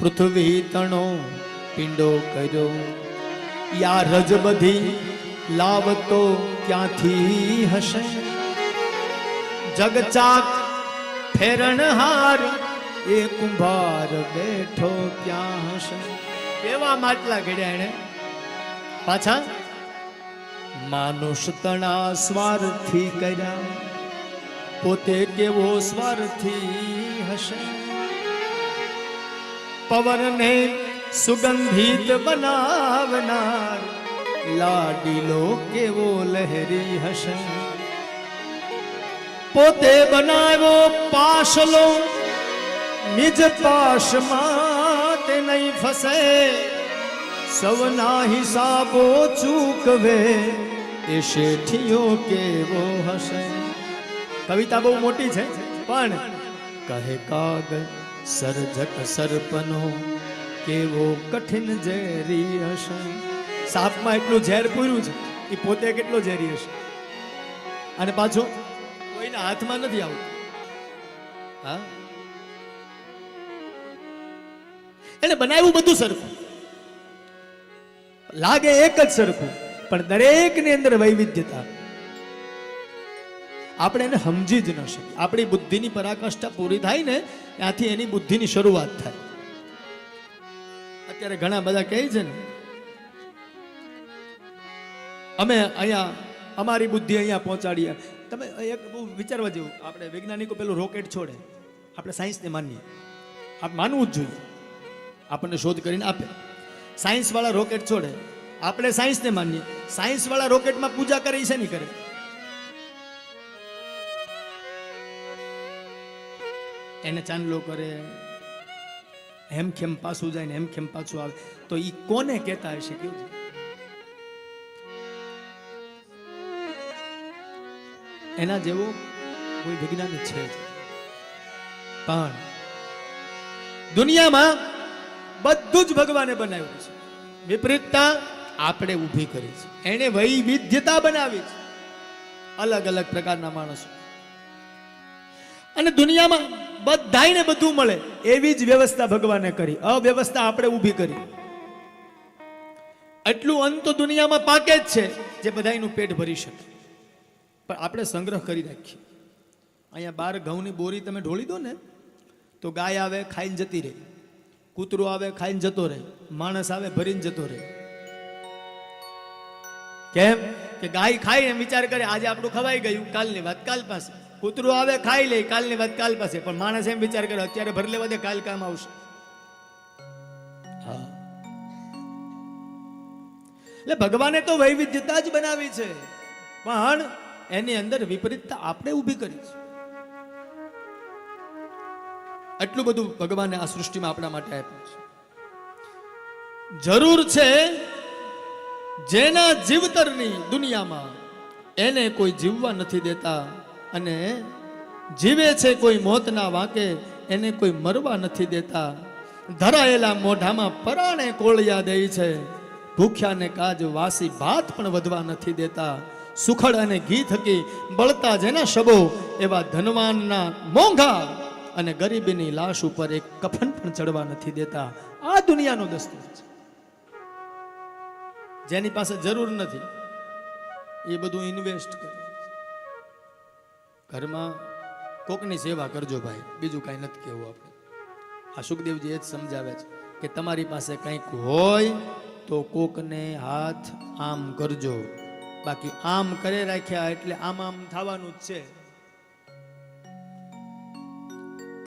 પૃથ્વી તણો પિંડો કર્યો. યા રજ બધી લાવતો ક્યાંથી હશે? જગચાક ફેરણહાર એ કુંભાર બેઠો ક્યાં હશે? કેવા માટલા ઘડ્યા એને પાછા? માનુષ તણા સ્વાર્થી કર્યા. પોતે કેવો સ્વાર્થી હશે? પવનને સુગંધિત બનાવનાર લાડીલો કેવો લહેરી હશે પોતે બનાવ્યો પાશલો નિજ પાશમાં તે નહીં ફસે. સૌના હિસાબો ચૂકવે એ શેઠિયો કેવો હશે કવિતા બહુ મોટી છે, પણ કહે કાગ સર્જક સર્પનો કેવો કઠિન ઝેરી હશે. સાપમાં એટલું ઝેર પૂર્યું છે, એ પોતે કેટલો ઝેરી હશે? અને પાછો, કોઈના હાથમાં નથી આવતું. હા? એને બનાવ્યું બધું સરખું. લાગે એક જ સરખું, પણ દરેકની અંદર વૈવિધ્યતા. આપણે એને સમજી જ ન શકીએ. આપણી બુદ્ધિની પરાકાષ્ઠા પૂરી થાય ને, ત્યાંથી એની બુદ્ધિની શરૂઆત થાય. અત્યારે ઘણા બધા કહે છે ને, અમે અહીંયા, અમારી બુદ્ધિ અહીંયા પહોંચાડીએ. તમે એક બહુ વિચારવા જેવું, આપણે વૈજ્ઞાનિકો પેલું રોકેટ છોડે. આપણે સાયન્સને માનીએ. આપ માનવું જ જોઈએ. આપણને શોધ કરીને આપે. સાયન્સ વાળા રોકેટ છોડે. આપણે સાયન્સને માનીએ. સાયન્સ વાળા રોકેટમાં પૂજા કરે છે નહીં કરે? એને ચાંદલો કરે હેમખેમ પાછું જાય ને હેમખેમ પાછું આવે. તો એ કોને કહેતા હશે કેવું? એના જેવો કોઈ વૈજ્ઞાનિક છે પણ દુનિયામાં બધું જ ભગવાને બનાવ્યું છે. વિપરીતતા આપણે ઊભી કરી છે. એણે વૈવિધ્યતા બનાવી છે. અલગ અલગ પ્રકારના માણસો. અને દુનિયામાં બધાયને બધું મળે. એવી જ વ્યવસ્થા ભગવાને કરી. અવ્યવસ્થા આપણે ઊભી કરી. એટલું અન્ન તો દુનિયામાં પાકે જ છે જે બધાયનું પેટ ભરી શકે. પણ આપણે સંગ્રહ કરી રાખીએ. અહીંયા બાર ઘઉંની બોરી તમે ઢોળી દો ને, તો ગાય આવે, ખાઈને જતી રહે. કૂતરો આવે, ખાઈને જતો રહે. માણસ આવે, ભરીને જતો રહે. કેમ? કે ગાય ખાઈ એમ વિચાર કરે, આજે આપણું ખવાઈ ગયું, કાલની વાત, કાલ પાસે. કૂતરો આવે ખાઈ લે કાલની વાત કાલ પાસે. પણ માણસ એમ વિચાર કર્યો અત્યારે ભરી લેવા દે કાલ કામ આવશે. હા. એટલે ભગવાને તો વૈવિધ્યતા જ બનાવી છે. પણ એની અંદર વિપરીતતા આપણે ઊભી કરી છે. એટલું બધું ભગવાને આ સૃષ્ટિમાં આપણા માટે આપ્યું છે. જરૂર છે જેના જીવતરની દુનિયામાં એને કોઈ જીવવા નથી દેતા અને જીવે છે કોઈ મોતના વાંકે, એને કોઈ મરવા નથી દેતા. ધરાયેલા મોઢામાં પરાણે કોળિયા દે છે. ભૂખ્યાને કાજ વાસી ભાત પણ વધવા નથી દેતા. સુખડ અને ઘી થકી બળતા જેના શબો, એવા ધનવાનના મોંઘા અને ગરીબીની લાશ ઉપર એક કફન પણ ચડવા નથી દેતા. આ દુનિયાનો દસ્તુર છે. જેની પાસે જરૂર નથી, એ બધું ઇન્વેસ્ટ કરે. ઘરમાં કોકની સેવા કરજો ભાઈ, બીજું કાંઈ નથી કહેવું આપણે. આ સુખદેવજી એ જ સમજાવે છે કે તમારી પાસે કંઈક હોય તો કોકને હાથ આમ કરજો. બાકી આમ કરે રાખ્યા એટલે આમ આમ થવાનું જ છે.